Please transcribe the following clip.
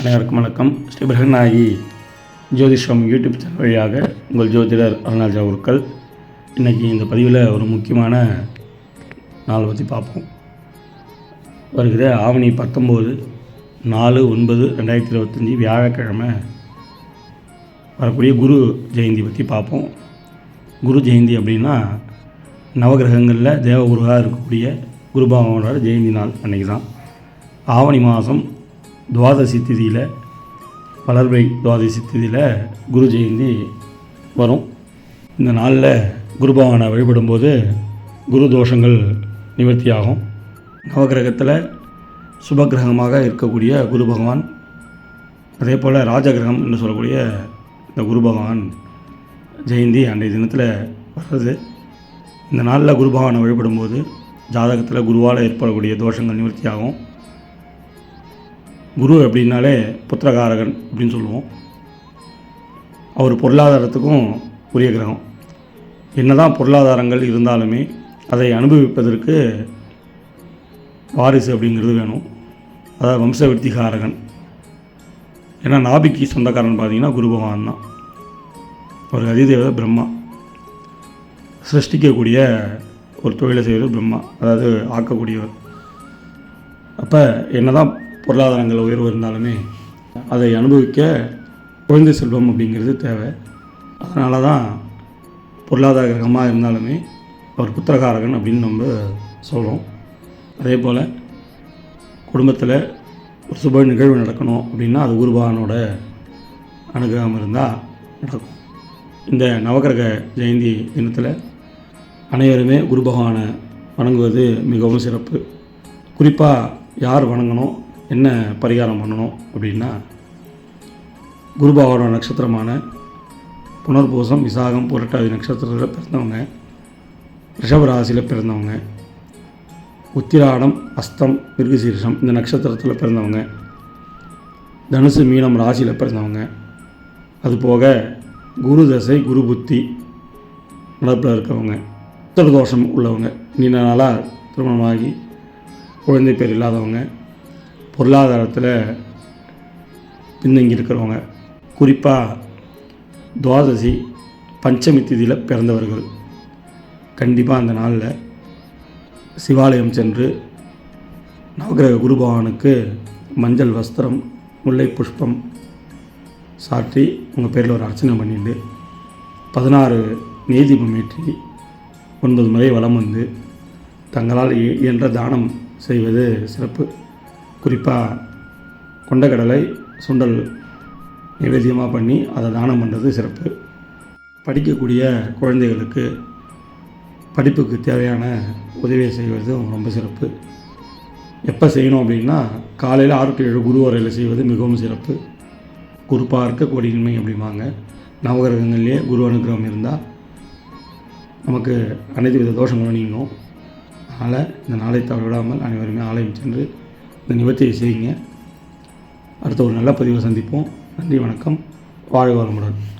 அனைவருக்கும் வணக்கம். Shri Brihannayaki Jothisham YouTube channel வழியாக உங்கள் ஜோதிடர் அருணாஜா உருக்கள் இன்றைக்கி இந்த பதிவில் ஒரு முக்கியமான நாளை பற்றி பார்ப்போம். வருகிற ஆவணி பத்தொம்போது நாலு ஒன்பது ரெண்டாயிரத்தி இருபத்தஞ்சி வியாழக்கிழமை வரக்கூடிய குரு ஜெயந்தி பற்றி பார்ப்போம். குரு ஜெயந்தி அப்படின்னா நவகிரகங்களில் தேவகுருவாக இருக்கக்கூடிய குருபாவனோட ஜெயந்தி நாள் அன்றைக்கி தான் ஆவணி மாதம் துவாதசி திதியில் வளர்வை துவாதசி திதியில் குரு ஜெயந்தி வரும். இந்த நாளில் குருபவானை வழிபடும்போது குரு தோஷங்கள் நிவர்த்தியாகும். நவகிரகத்தில் சுபகிரகமாக இருக்கக்கூடிய குரு பகவான் அதே போல் ராஜகிரகம் என்று சொல்லக்கூடிய இந்த குரு பகவான் ஜெயந்தி அன்றைய தினத்தில் வர்றது. இந்த நாளில் குரு பகவானை வழிபடும்போது ஜாதகத்தில் குருவால் ஏற்படக்கூடிய தோஷங்கள் நிவர்த்தியாகும். குரு அப்படின்னாலே புத்திரகாரகன் அப்படின்னு சொல்லுவோம். அவர் பொருளாதாரத்துக்கும் உரிய கிரகம். என்னதான் பொருளாதாரங்கள் இருந்தாலுமே அதை அனுபவிப்பதற்கு வாரிசு அப்படிங்கிறது வேணும். அதாவது வம்சவிருத்திகாரகன். ஏன்னா நாபிக்கு சொந்தக்காரன் பார்த்தீங்கன்னா குரு பகவான் தான். ஒரு அதிதேவதை பிரம்மா. சிருஷ்டிக்கக்கூடிய ஒரு தொழிலை செய்வது பிரம்மா. அதாவது ஆக்கக்கூடியவர். அப்போ என்னதான் பொருளாதாரங்கள் உயர்வு இருந்தாலுமே அதை அனுபவிக்க குழந்தை செல்வம் அப்படிங்கிறது தேவை. அதனால தான் பொருளாதார கிரகமாக இருந்தாலுமே அவர் புத்திரகாரகன் அப்படின்னு நம்ம சொல்கிறோம் அதே போல் குடும்பத்தில் ஒரு சுப நிகழ்வு நடக்கணும் அப்படின்னா அது குருபகவானோட அனுகிரகம் இருந்தால் நடக்கும். இந்த நவகிரக ஜெயந்தி தினத்தில் அனைவருமே குரு பகவானை வணங்குவது மிகவும் சிறப்பு. குறிப்பாக யார் வணங்கணும்? என்ன பரிகாரம் பண்ணணும் அப்படின்னா குருபாவோட நட்சத்திரமான புனர்பூசம் விசாகம் புரட்டாதி நட்சத்திரத்தில் பிறந்தவங்க ரிஷபராசியில் பிறந்தவங்க உத்திராடம் அஸ்தம் மிருகசீரிஷம் இந்த நட்சத்திரத்தில் பிறந்தவங்க தனுசு மீனம் ராசியில் பிறந்தவங்க. அதுபோக குரு தசை குரு புத்தி நடப்பில் இருக்கவங்க உத்தர தோஷம் உள்ளவங்க. நீண்ட நாளாக திருமணமாகி குழந்தை பேர் இல்லாதவங்க பொருளாதாரத்தில் பின்தங்கி இருக்கிறவங்க குறிப்பாக துவாதசி பஞ்சமி திதியில் பிறந்தவர்கள். கண்டிப்பாக அந்த நாளில் சிவாலயம் சென்று நவகிரக குரு பகவானுக்கு மஞ்சள் வஸ்திரம் முல்லை புஷ்பம் சாற்றி உங்கள் பேரில் ஒரு அர்ச்சனை பண்ணிட்டு பதினாறு நீதிபம் ஏற்றி ஒன்பது முறை வலம் வந்து தங்களால் இய- இயன்ற தானம் செய்வது சிறப்பு. குறிப்பாக கொண்டக்கடலை சுண்டல் நிவேத்தியமாக பண்ணி அதை தானம் பண்ணுறது சிறப்பு. படிக்கக்கூடிய குழந்தைகளுக்கு படிப்புக்கு தேவையான உதவியை செய்வது ரொம்ப சிறப்பு. எப்போ செய்யணும் அப்படின்னா காலையில் ஆறு டு ஏழு குரு வரையில் செய்வது மிகவும் சிறப்பு. குரு இருக்க கொடியின்மை அப்படிம்பாங்க. நவகிரகங்கள்லேயே குரு அனுகிரகம் இருந்தால் நமக்கு அனைத்து வித தோஷங்களும் நீங்கும். அதனால் இந்த நாளை தவறவிடாமல் அனைவருமே ஆலயம் சென்று இந்த நிவர்த்தியை செய்யுங்க. அடுத்த ஒரு நல்ல பதிவை சந்திப்போம். நன்றி வணக்கம். வாழ்க வளமுடன்.